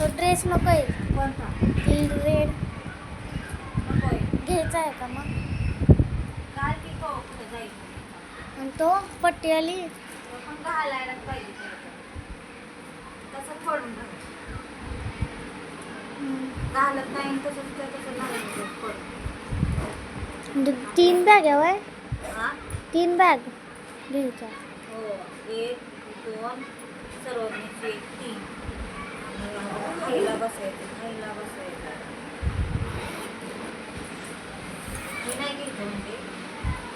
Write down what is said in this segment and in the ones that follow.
तो ड्रेस नको आहे. कोणता? रेड घ्यायचा आहे का मग? काय की को कुठं जायचं आणि तो पट्टीवाली. तो पण घालायलाच पाहिजे. तसं राहतं. घालत नाही तसंच तसं घालायचं तीन बॅग आहे वय हा तीन बॅग घ्यायच्या हो एक दोन सर्वज्ञची एक तीन खायला बसायचं खायला बसायचं मी नाही घेतलं म्हणजे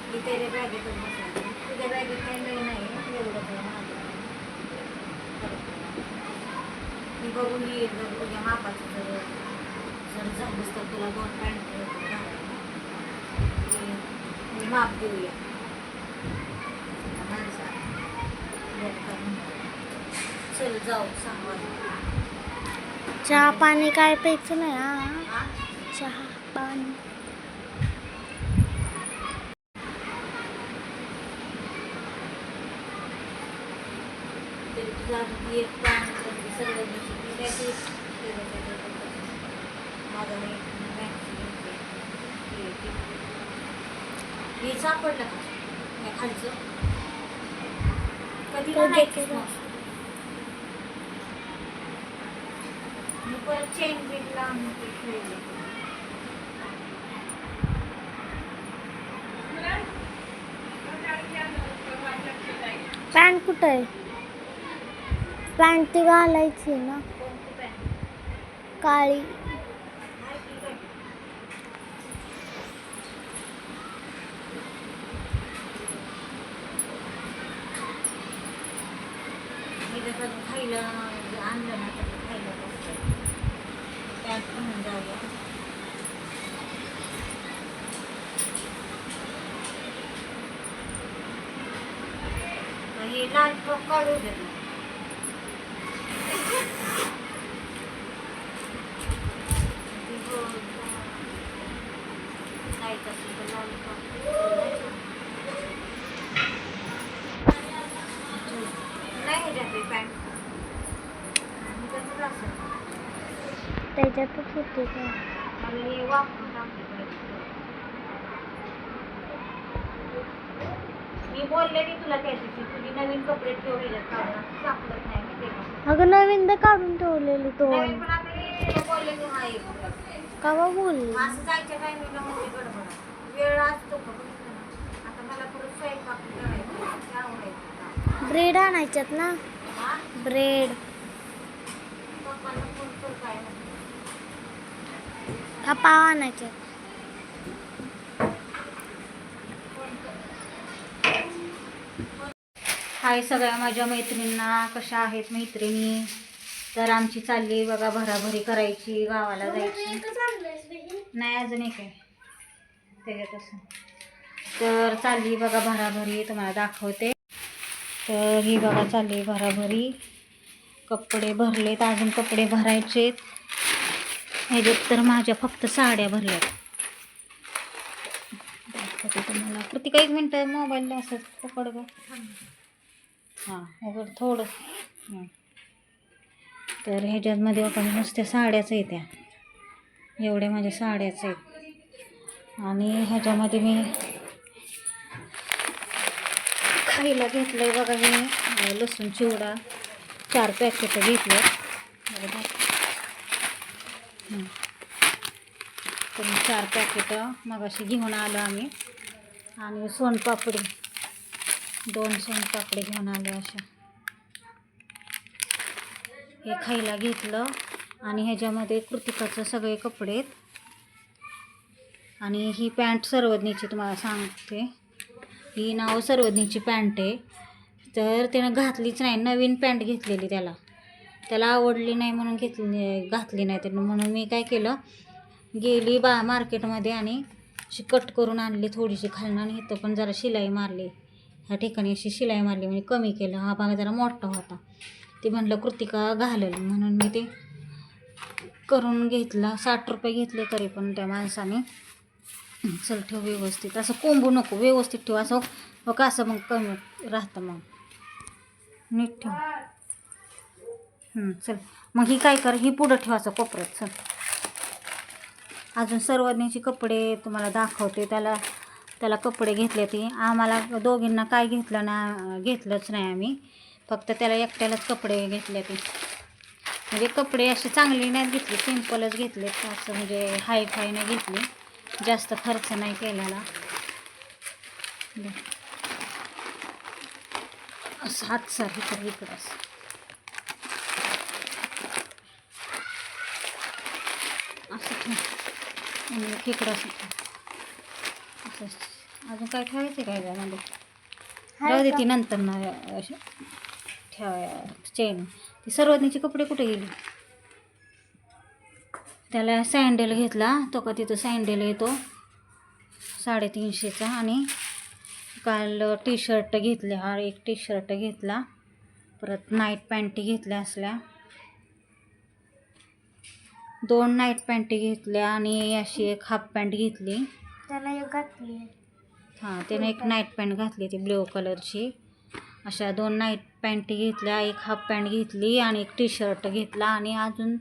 की त्याच्या बॅगेतच बसायचं तुझ्या बॅगेत काही नाही नाही एवढं काही माझं मी बघून येईल जर तुझ्या मापाचं जर जर झालंच तर तुला दोन पॅन्ट माप देऊया चल जाऊ सांग. चहा पाणी काय प्यायचं नाही हा? चहा पाणी तरी तुझा अजून एक plan तर ते सर्व दिवशी ती message केलं त्याच्यात. माझा नाही, message येते. हे, ते. हे सापडलं का? हे खालचं. कधी. मी परत चेन बिट लावून ते ठेवले. पॅन्ट कुठं आहे? पॅन्ट ती घालायची ना. काळी माहिती काय मी जसं आणलं ना खायला त्यात पण जाऊया हे लाल फ्रॉक काढू ना. ती गो- जायचं असेल तर लाल फ्रॉक नाही ह्याच्यात आहे पॅन्ट त्याचंच असेल त्याच्यातच होते का? वापरून पाहिजे मी बोलले तुला तुझी नवीन कपडे ठेवलेले सापडत नाही अगं नवीन तर काढून ठेवलेली तो नवीन पण आता हे बोलले की हा एक. कवा बोलली? मग असं जायच्या टायमिंगला म्हणजे गडबड वेळ असतो का आता मला परत स्वयंपाक करायचा ते आवडायचं ब्रेड आणायच्यात ना? ब्रेड. का पाव हाय सगळ्या माझ्या मैत्रिणींना कशा आहेत मैत्रिणी? तर आमची चालली बघा भराभरी करायची गावाला जायची. नाही. अजून एक आहे. त्याच्यात असं तर चालली बघा भराभरी तुम्हाला दाखवते. तर ही बघा चालली भराभरी. कपडे भरलेत अजून कपडे भरायचेत. ह्याच्यात तर माझ्या फक्त साड्या भरल्यात. तुम्हाला. कृतिका एक मिनटं मोबाईलला असं पकड गं. हां वगैरे थोडं. तर ह्याच्यामध्ये आपण नुसत्या साड्याच येत्या एवढ्या माझ्या साड्याच आहेत. आणि ह्याच्यामध्ये मी खायला घेतलं आहे बघा मी लसूण चिवडा. चार पॅकेट घेतले. तर चार पॅकेटं मगाशी घेऊन आलो आम्ही. आणि सोनपापडी दोन सोनपापडी घेऊन आले अशा. हे खायला घेतलं आणि ह्याच्यामध्ये कृतिकाचं सगळे कपडे आहेत. आणि ही पॅन्ट सर्वज्ञीची तुम्हाला सांगते. ही नाव सर्वज्ञीची पॅन्ट आहे. तर त्यानं घातलीच नाही. नवीन पॅन्ट घेतलेली त्याला. त्याला आवडली नाही म्हणून घेतली घातली नाही त्यानं. म्हणून मी काय केलं गेली बा मार्केटमध्ये आणि अशी कट करून आणली थोडीशी खालनं आणि इथं पण जरा शिलाई मारली. ह्या ठिकाणी अशी शिलाई मारली म्हणजे कमी केलं. हा भाग जरा मोठा होता. ते म्हणलं कृतिका घालेल. म्हणून मी ते करून घेतला. साठ रुपये घेतले तरी पण त्या माणसाने. चल ठेव व्यवस्थित. असं कोंबू नको. व्यवस्थित ठेव. असं हो का? असं मग कमी राहतं मग. नीट ठेव. चल. मग ही काय कर ही पुढं ठेवायचं कोपऱ्यात. चल. अजून सर्वज्ञाचे कपडे तुम्हाला दाखवते. त्याला त्याला कपडे घेतले ते. आम्हाला दोघींना काय घेतलं ना घेतलंच नाही आम्ही. फक्त त्याला एकट्यालाच कपडे घेतले ते. म्हणजे कपडे असे चांगले नाहीत घेतले सिम्पलच घेतले. असं म्हणजे हाय फाय नाही घेतली. जास्त खर्च नाही केलेला. असं हात सर इकडं असं असं इकडं असं असं अजून काय ठेवायचं काय त्यामध्ये राहू दे ती नंतर ना अशी ठेवा चेन ती सर्वज्ञीचे कपडे कुठे गेले? त्याला सँडल घेतला. तो का तिथं सँडल येतो. साडेतीनशेचा आणि काल टी शर्ट घेतले हा एक टी शर्ट घेतला. परत नाईट पॅन्टी घेतल्या असल्या. दोन नाईट पॅन्टी घेतल्या आणि अशी एक हाफ पॅन्ट घेतली. त्याला एक घातली. हां त्याने एक नाईट पॅन्ट घातली ती ब्ल्यू कलरची अशा दोन नाईट पॅन्टी घेतल्या एक हाफ पॅन्ट घेतली आणि एक टी शर्ट घेतला आणि अजून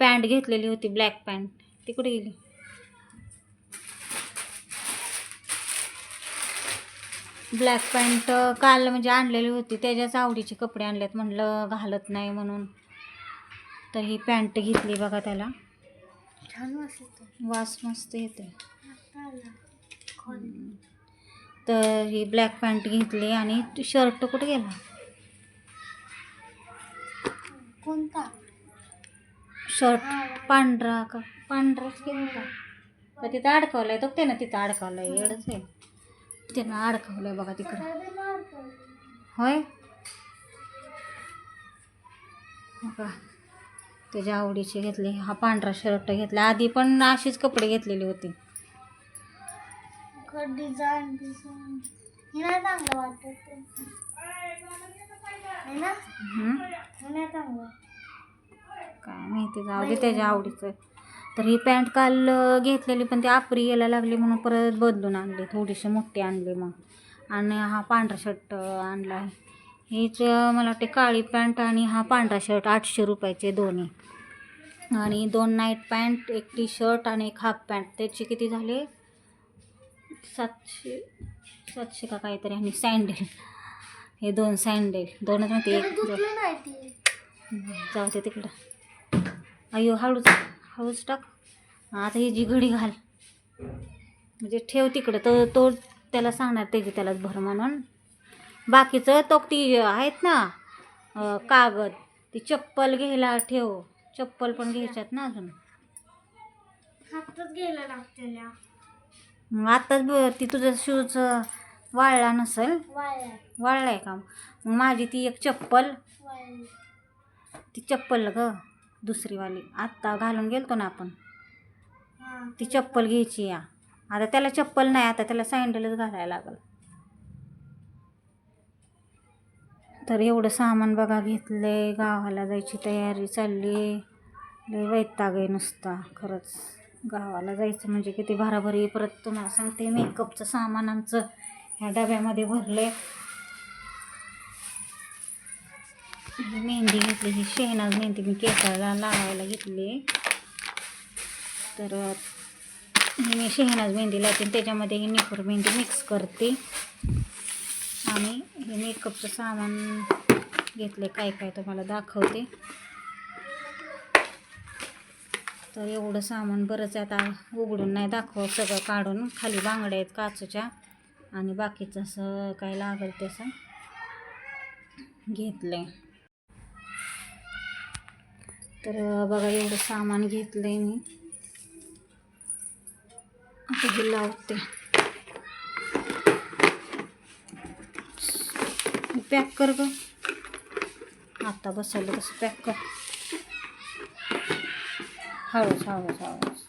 पॅन्ट घेतलेली होती ब्लॅक पॅन्ट ती कुठे गेली? ब्लॅक पॅन्ट काल म्हणजे आणलेली होती. त्याच्याच आवडीचे कपडे आणलेत. म्हणलं घालत नाही म्हणून. तर ही पॅन्ट घेतली बघा त्याला. छान वाटत वास मस्त येते तर ही ब्लॅक पॅन्ट घेतली आणि शर्ट कुठे गेला? कोणता? शर्ट. पांढरा का? पांढराच की होता. का तिथं अडकवलाय. तो ते ना? तिथं अडकवलाय. एवढंच आहे. त्यानं अडकवलंय बघा तिकडं. होय? हो त्याच्या आवडीची घेतली हा पांढरा शर्ट घेतला. आधी पण अशीच कपडे घेतलेली होती. डिझाईन हे चांगलं वाटत. हे. हे काय माहिती जाऊ दे त्याच्या आवडीचं. तर ही पॅन्ट काल घेतलेली पण ती आपरी यायला लागली म्हणून परत बदलून आणली. थोडीशी मोठी आणली मग. आणि हा पांढरा शर्ट आणला आहे. हीच मला वाटते काळी पॅन्ट आणि हा पांढरा शर्ट आठशे रुपयाचे दोन्ही. आणि दोन नाईट पॅन्ट एक टी शर्ट आणि एक हाफ पॅन्ट. त्याचे किती झाले? सातशे सातशे का काहीतरी आणि सँडेल हे दोन सँडेल दोनच माहिती एक जाऊ दे तिकडं. अयो हळूच. हळूच टाक. आता ही जी घडी घाल. म्हणजे ठेव तिकडं. तो तो त्याला सांगणार त्याची त्यालाच भर म्हणून. बाकीचं तो ती आहेत ना कागद. ती चप्पल घ्यायला ठेव. चप्पल पण घ्यायच्यात ना अजून. घ्यायला ना मग आत्ताच ब ती तुझं शूज वाळला नसेल? वाया वाळला आहे का? मग माझी ती एक चप्पल. ती चप्पल ग. दुसरीवाली. आत्ता घालून गेलतो ना आपण. ती चप्पल घ्यायची या. आता त्याला चप्पल नाही आता त्याला सँडलच घालायला लागल. तर एवढं सामान बघा घेतलंय गावाला जायची तयारी चालली लय वैताग आहे नुसता खरंच. गावाला जायचं म्हणजे किती भराभरी परत तुम्हाला सांगते मेकअपचं सामान आमचं ह्या डब्यामध्ये भरले ही मेहंदी घेतली ही शेहनाज मेहंदी मी केसाला लावायला घेतली. तर मी शेहनाज मेहंदी लावते आणि त्याच्यामध्ये ही निखूर मेहंदी मिक्स करते. आणि हे मेकअपचं सामान घेतले काय काय तुम्हाला दाखवते. तर एवढं सामान बरंच आहे. आता उघडून नाही दाखव सगळं काढून खाली बांगड्या आहेत काचूच्या. आणि बाकीचं असं काय लागेल तसं आहे तर बघा एवढं सामान घेतलंय मी. आता हे लावते. पॅक कर ग. आता बसवलं कसं पॅक कर. हळूच हळूच हळूच.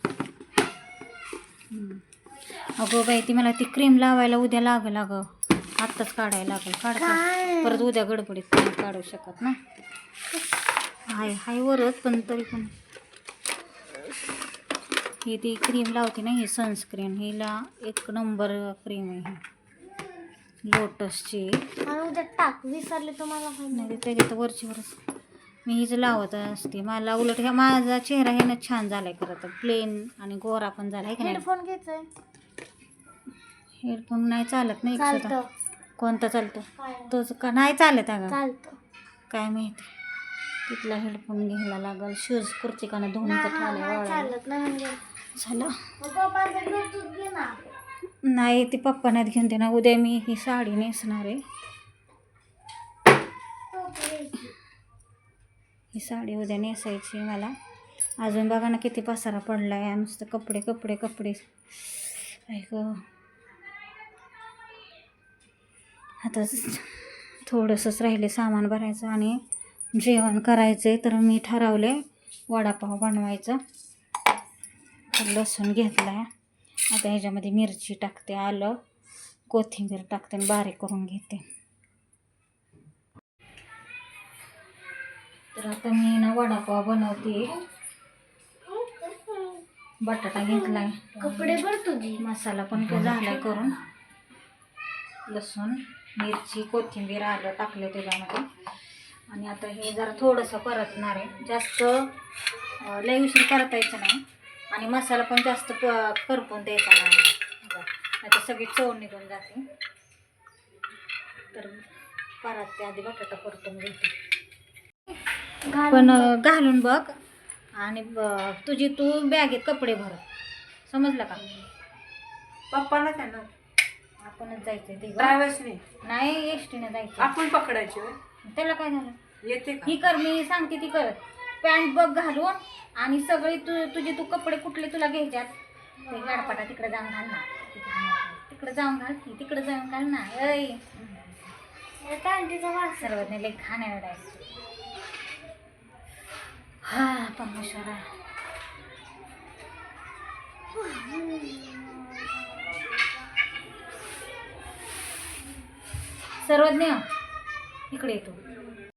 अगं बाई ती मला ती क्रीम लावायला उद्या लागल अगं. आत्ताच काढायला लागल. काढता काय? परत उद्या गडबडीत काढू शकत ना. हाय हाय वरच पण तरी पण. ही ती क्रीम लावते ना ही सनस्क्रीन हिला एक नंबर क्रीम आहे ही. लोटसची उद्या टाक विसरले तुम्हाला नाही त्याच्यात वरची वरच. मी हीच लावत असते. मला उलट ह्या माझा चेहरा ह्यानं छान झालाय खरं तर. प्लेन आणि गोरा पण झाला आहे की नाही? हेडफोन घ्यायचंय. हेडफोन नाही चालत नाही का चालतं. कोणता चालतो? तोच का? नाही चालत अगं. चालतं. काय माहिती. तिथला हेडफोन घ्यायला लागल. शूज नाही नाही. चालत नाही म्हणजे. झालं. नाही ती पप्पा नाहीत घेऊन देणार. उद्या मी ही साडी नेसणार आहे. ही साडी उद्या नेसायची मला. अजून बघा ना किती पसारा पडला आहे नुसतं कपडे कपडे कपडे. ऐक. आता थोडंसंच राहिले सामान भरायचं आणि जेवण करायचं आहे तर मी ठरवले वडापाव बनवायचा. लसूण घेतला आहे आता ह्याच्यामध्ये मिरची टाकते आलं कोथिंबीर टाकते आणि बारीक करून घेते. तर आता मी ना वडापाव बनवते. बटाटा घेतलाय. कपडे भर तुझी. मसाला पण झालाय करून. लसूण मिरची कोथिंबीर आलं टाकलं त्याच्यामध्ये. आणि आता हे जरा थोडंसं परतणार आहे. जास्त लय उशीर परतायचं नाही. आणि मसाला पण जास्त प करपून द्यायचा नाही. आता सगळी चव निघून जाते. तर परतते आधी बटाटा परतून घेते. पण घालून बघ. आणि तुझी तू बॅगेत कपडे भर. समजलं का? पप्पाला त्यांना. आपणच जायचंय ते नाही एसटीने जायचं आपण पकडायचे. त्याला काय झालं? येते का? ही कर मी सांगते ती कर. पॅन्ट बघ घालून आणि सगळी तू तुझे तू कपडे कुठले तुला घ्यायच्यात? ते गाडपाटा तिकडे जाऊन घाल ना. तिकडे जाऊन घाल की तिकडे जाऊन घाल ना. ऐ. सर्वज्ञ लई खाण्यावर आहे हा परमेश्वरा सर्वज्ञ. इकडे येतो.